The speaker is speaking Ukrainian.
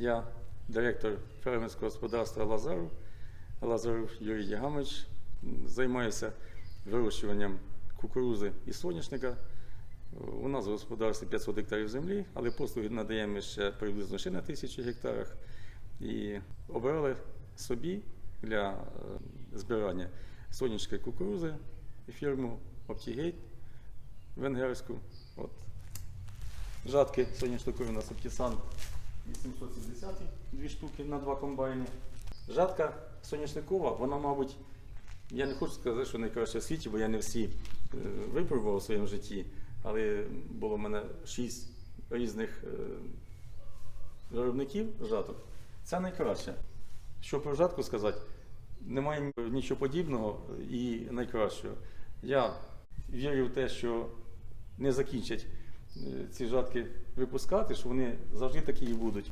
Я директор фермерського господарства Лазару, Лазаров Юрій Ягамович. Займаюся вирощуванням кукурузи і соняшника. У нас в господарстві 500 гектарів землі, але послуги надаємо ще приблизно ще на тисячі гектарах. І обрали собі для е, збирання сонячної кукурузи фірму Optigate венгерську. От. Жатки соняшникові у нас Оптісан 870 дві штуки на два комбайни. Жатка соняшникова, вона, мабуть, я не хочу сказати, що найкраща в світі, бо я не всі е, випробував у своєму житті, але було в мене шість різних е, виробників жаток. Це найкраще. Що про жатку сказати, немає нічого подібного і найкращого. Я вірю в те, що не закінчать ці жатки випускати, що вони завжди такі і будуть.